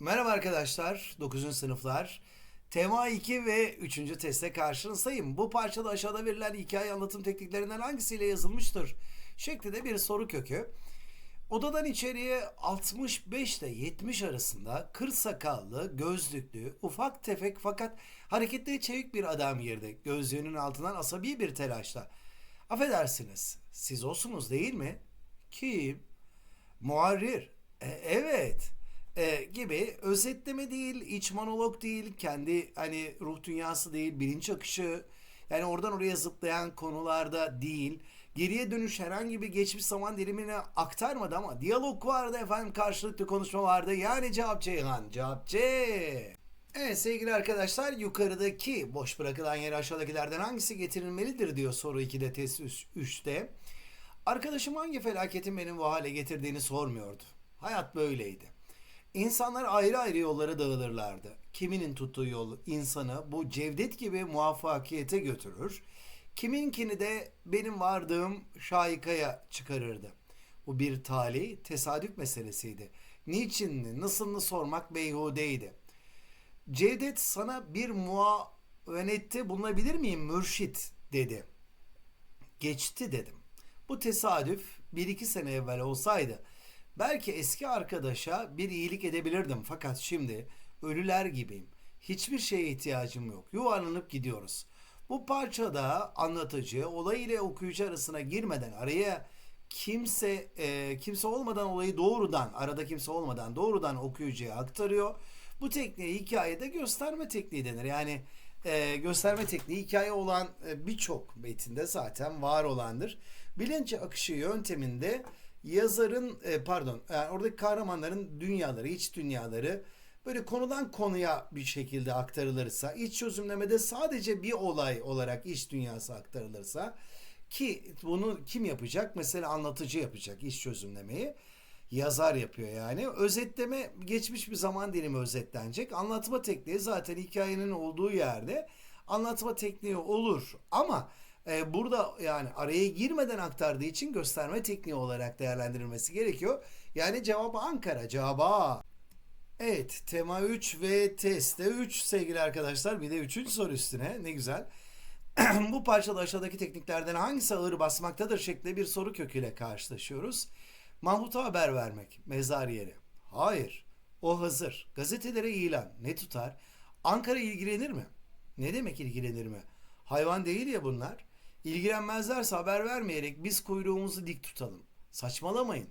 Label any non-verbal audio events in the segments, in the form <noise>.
Merhaba arkadaşlar, 9. sınıflar. Tema 2 ve 3. testte karşınızdayım. Bu parçada aşağıda verilen hikaye anlatım tekniklerinden hangisiyle yazılmıştır? Şeklinde bir soru kökü. Odadan içeriye 65 ile 70 arasında kır sakallı, gözlüklü, ufak tefek fakat hareketleri çevik bir adam girdi. Gözlüğünün altından asabi bir telaşla. Affedersiniz, siz olsunuz değil mi? Kim? Muharrir. E, evet. E, gibi özetleme değil, iç monolog değil, kendi hani ruh dünyası değil, bilinç akışı. Yani oradan oraya zıplayan konularda değil. Geriye dönüş herhangi bir geçmiş zaman dilimine aktarmadı ama diyalog vardı efendim karşılıklı konuşma vardı. Yani cevap Ceyhan, cevap C. Evet sevgili arkadaşlar yukarıdaki boş bırakılan yere aşağıdakilerden hangisi getirilmelidir diyor soru 2'de test 3'te. Arkadaşım hangi felaketin beni bu hale getirdiğini sormuyordu. Hayat böyleydi. İnsanlar ayrı ayrı yollara dağılırlardı. Kiminin tuttuğu yol insanı bu Cevdet gibi muvaffakiyete götürür. Kiminkini de benim vardığım şaikaya çıkarırdı. Bu bir talih, tesadüf meselesiydi. Niçin, nasılını sormak beyhudeydi. Cevdet sana bir muavenette bulunabilir miyim mürşit dedi. Geçti dedim. Bu tesadüf bir iki sene evvel olsaydı belki eski arkadaşa bir iyilik edebilirdim fakat şimdi ölüler gibiyim. Hiçbir şeye ihtiyacım yok. Yuvarlanıp gidiyoruz. Bu parçada anlatıcı olay ile okuyucu arasına girmeden araya kimse e, kimse olmadan olayı doğrudan arada kimse olmadan doğrudan okuyucuya aktarıyor. Bu tekniğe hikayede gösterme tekniği denir. Yani e, gösterme tekniği hikaye olan e, birçok metinde zaten var olandır. Bilinç akışı yönteminde yazarın e, pardon yani oradaki kahramanların dünyaları, iç dünyaları böyle konudan konuya bir şekilde aktarılırsa, iç çözümlemede sadece bir olay olarak iç dünyası aktarılırsa ki bunu kim yapacak? Mesela anlatıcı yapacak iç çözümlemeyi. Yazar yapıyor yani. Özetleme geçmiş bir zaman dilimi özetlenecek. Anlatma tekniği zaten hikayenin olduğu yerde anlatma tekniği olur. Ama e, burada yani araya girmeden aktardığı için gösterme tekniği olarak değerlendirilmesi gerekiyor. Yani cevap Ankara. Cevap A. Evet, tema 3 ve testte 3 sevgili arkadaşlar. Bir de 3. soru üstüne. Ne güzel. <clears throat> Bu parçada aşağıdaki tekniklerden hangisi ağır basmaktadır şeklinde bir soru köküyle karşılaşıyoruz. Mahmut'a haber vermek. Mezar yeri. Hayır. O hazır. Gazetelere ilan. Ne tutar? Ankara ilgilenir mi? Ne demek ilgilenir mi? Hayvan değil ya bunlar. İlgilenmezlerse haber vermeyerek biz kuyruğumuzu dik tutalım. Saçmalamayın.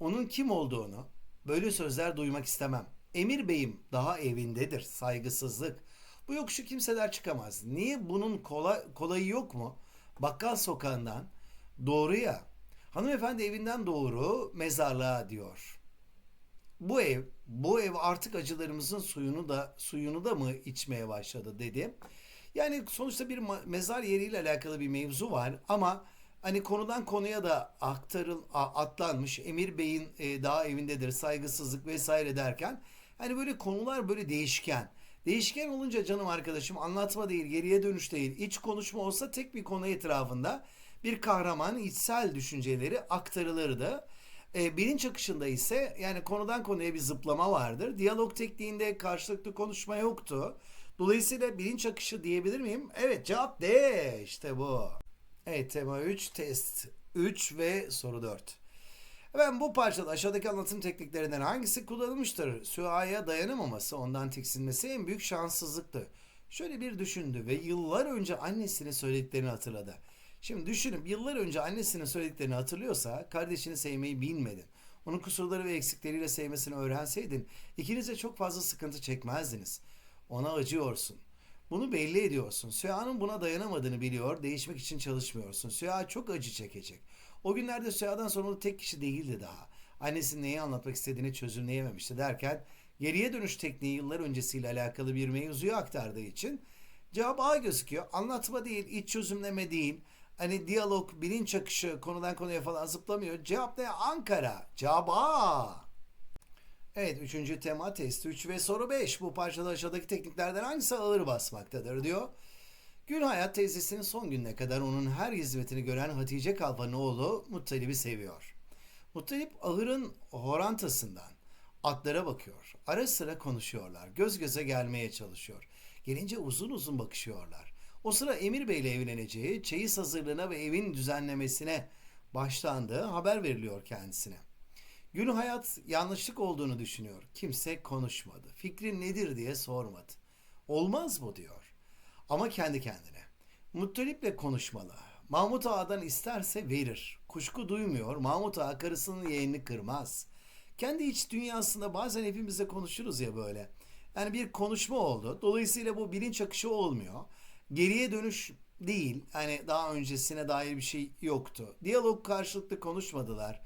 Onun kim olduğunu böyle sözler duymak istemem. Emir Bey'im daha evindedir. Saygısızlık. Bu yokuşu kimseler çıkamaz. Niye bunun kolay, kolayı yok mu? Bakkal sokağından doğruya. Hanımefendi evinden doğru mezarlığa diyor. Bu ev, bu ev artık acılarımızın suyunu da suyunu da mı içmeye başladı dedi. Yani sonuçta bir mezar yeriyle alakalı bir mevzu var ama hani konudan konuya da aktarıl atlanmış Emir Bey'in e, daha evindedir saygısızlık vesaire derken hani böyle konular böyle değişken. Değişken olunca canım arkadaşım anlatma değil, geriye dönüş değil, iç konuşma olsa tek bir konu etrafında bir kahraman içsel düşünceleri aktarılırdı. E, bilinç akışında ise yani konudan konuya bir zıplama vardır. Diyalog tekniğinde karşılıklı konuşma yoktu. Dolayısıyla bilinç akışı diyebilir miyim? Evet cevap D işte bu. Evet tema 3 test 3 ve soru 4. Efendim bu parçada aşağıdaki anlatım tekniklerinden hangisi kullanılmıştır? Süha'ya dayanamaması, ondan tiksinmesi en büyük şanssızlıktı. Şöyle bir düşündü ve yıllar önce annesinin söylediklerini hatırladı. Şimdi düşünüp yıllar önce annesinin söylediklerini hatırlıyorsa kardeşini sevmeyi bilmedin. Onun kusurları ve eksikleriyle sevmesini öğrenseydin ikiniz de çok fazla sıkıntı çekmezdiniz. Ona acıyorsun. Bunu belli ediyorsun. Süha'nın buna dayanamadığını biliyor, değişmek için çalışmıyorsun. Süha çok acı çekecek. O günlerde Süha'dan sorumlu tek kişi değildi daha. Annesinin neyi anlatmak istediğini çözümleyememişti derken geriye dönüş tekniği yıllar öncesiyle alakalı bir mevzuyu aktardığı için cevap A gözüküyor. Anlatma değil, iç çözümleme değil. Hani diyalog, bilinç akışı konudan konuya falan zıplamıyor. Cevap ne? Ankara. Cevap A. Evet, üçüncü tema test 3 ve soru 5. Bu parçada aşağıdaki tekniklerden hangisi ağır basmaktadır diyor. Gün Hayat teyzesinin son gününe kadar onun her hizmetini gören Hatice Kalfa'nın oğlu Muttalip'i seviyor. Muttalip ahırın horantasından Atlara bakıyor. Ara sıra konuşuyorlar. Göz göze gelmeye çalışıyor. Gelince uzun uzun bakışıyorlar. O sıra Emir Bey ile evleneceği, çeyiz hazırlığına ve evin düzenlemesine başlandığı haber veriliyor kendisine. Gül Hayat yanlışlık olduğunu düşünüyor. Kimse konuşmadı. Fikrin nedir diye sormadı. Olmaz bu diyor. Ama kendi kendine. Muttalip'le konuşmalı. Mahmut Ağa'dan isterse verir. Kuşku duymuyor. Mahmut Ağa karısının yeğenini kırmaz. Kendi iç dünyasında bazen hepimizle konuşuruz ya böyle. Yani bir konuşma oldu. Dolayısıyla bu bilinç akışı olmuyor. Geriye dönüş değil. Hani daha öncesine dair bir şey yoktu. Diyalog karşılıklı konuşmadılar.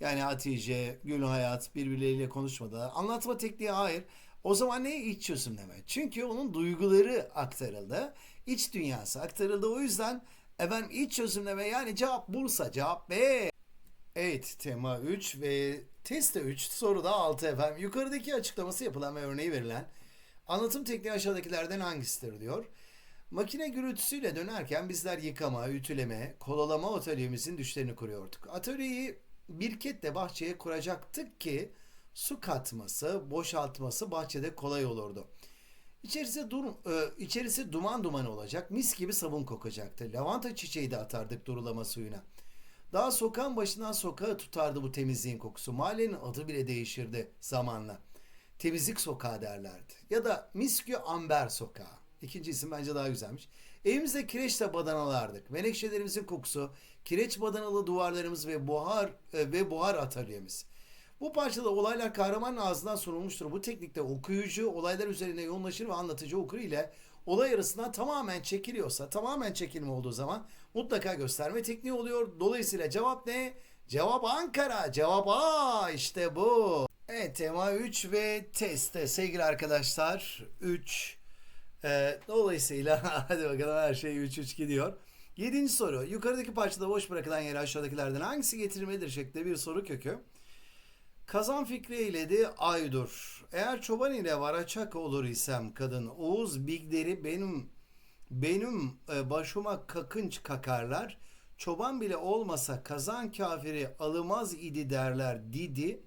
Yani Hatice, Gül Hayat birbirleriyle konuşmadılar. Anlatma tekniği hayır. O zaman ne iç çözümleme? Çünkü onun duyguları aktarıldı. iç dünyası aktarıldı. O yüzden efendim iç çözümleme yani cevap Bursa, cevap B. Evet tema 3 ve teste 3 soruda 6 efendim. Yukarıdaki açıklaması yapılan ve örneği verilen anlatım tekniği aşağıdakilerden hangisidir diyor. Makine gürültüsüyle dönerken bizler yıkama, ütüleme, kolalama atölyemizin düşlerini kuruyorduk. Atölyeyi birketle bahçeye kuracaktık ki su katması, boşaltması bahçede kolay olurdu. İçerisi, dur, e, içerisi duman duman olacak, mis gibi sabun kokacaktı. Lavanta çiçeği de atardık durulama suyuna. Daha sokağın başından sokağa tutardı bu temizliğin kokusu. Mahallenin adı bile değişirdi zamanla. Temizlik sokağı derlerdi. Ya da Miskü Amber sokağı. İkinci isim bence daha güzelmiş. Evimizde kireçle badanalardık. Menekşelerimizin kokusu, kireç badanalı duvarlarımız ve buhar e, ve buhar atölyemiz. Bu parçada olaylar kahramanın ağzından sorulmuştur. Bu teknikte okuyucu olaylar üzerine yoğunlaşır ve anlatıcı okur ile olay arasından tamamen çekiliyorsa, tamamen çekilme olduğu zaman mutlaka gösterme tekniği oluyor. Dolayısıyla cevap ne? Cevap Ankara. Cevap A. İşte bu. Evet tema 3 ve testte sevgili arkadaşlar 3 ee, dolayısıyla <laughs> hadi bakalım her şey 3-3 gidiyor. Yedinci soru. Yukarıdaki parçada boş bırakılan yere aşağıdakilerden hangisi getirilmelidir şeklinde bir soru kökü. Kazan fikri eyledi aydur. Eğer çoban ile varaçak olur isem kadın Oğuz bigleri benim benim e, başıma kakınç kakarlar. Çoban bile olmasa kazan kafiri alımaz idi derler didi.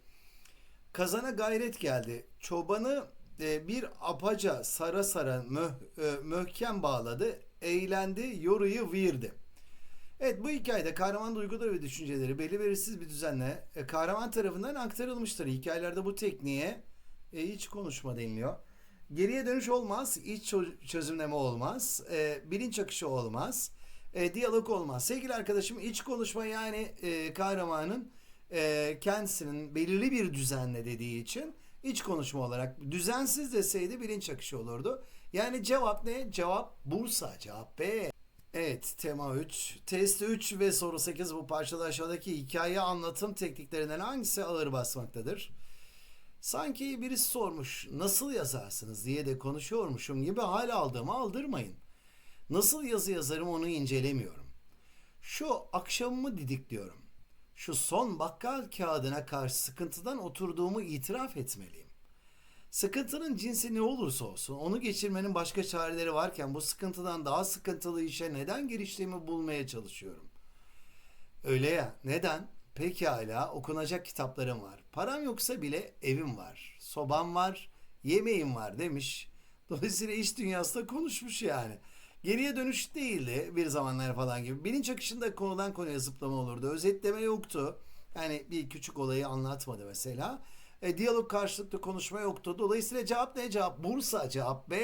Kazana gayret geldi. Çobanı e, bir apaca sara sara möh, e, möhkem bağladı. Eğlendi, yoruyu virdi. Evet bu hikayede kahraman duyguları ve düşünceleri belli belirsiz bir düzenle e, kahraman tarafından aktarılmıştır. Hikayelerde bu tekniğe e, hiç konuşma deniliyor. Geriye dönüş olmaz, iç çö- çözümleme olmaz, e, bilinç akışı olmaz, e, diyalog olmaz. Sevgili arkadaşım iç konuşma yani e, kahramanın e, kendisinin belirli bir düzenle dediği için iç konuşma olarak düzensiz deseydi bilinç akışı olurdu. Yani cevap ne? Cevap Bursa, cevap B. Evet, tema 3. Test 3 ve soru 8 bu parçada aşağıdaki hikaye anlatım tekniklerinden hangisi ağır basmaktadır? Sanki birisi sormuş nasıl yazarsınız diye de konuşuyormuşum gibi hal aldığımı aldırmayın. Nasıl yazı yazarım onu incelemiyorum. Şu akşamımı didikliyorum. Şu son bakkal kağıdına karşı sıkıntıdan oturduğumu itiraf etmeliyim. Sıkıntının cinsi ne olursa olsun onu geçirmenin başka çareleri varken bu sıkıntıdan daha sıkıntılı işe neden giriştiğimi bulmaya çalışıyorum. Öyle ya neden? Pekala okunacak kitaplarım var. Param yoksa bile evim var. Sobam var, yemeğim var demiş. Dolayısıyla iş dünyasında konuşmuş yani. Geriye dönüş değildi bir zamanlar falan gibi. Bilinç akışında konudan konuya zıplama olurdu. Özetleme yoktu. Yani bir küçük olayı anlatmadı mesela. E, diyalog karşılıklı konuşma yoktu. Dolayısıyla cevap ne? Cevap Bursa. Cevap B.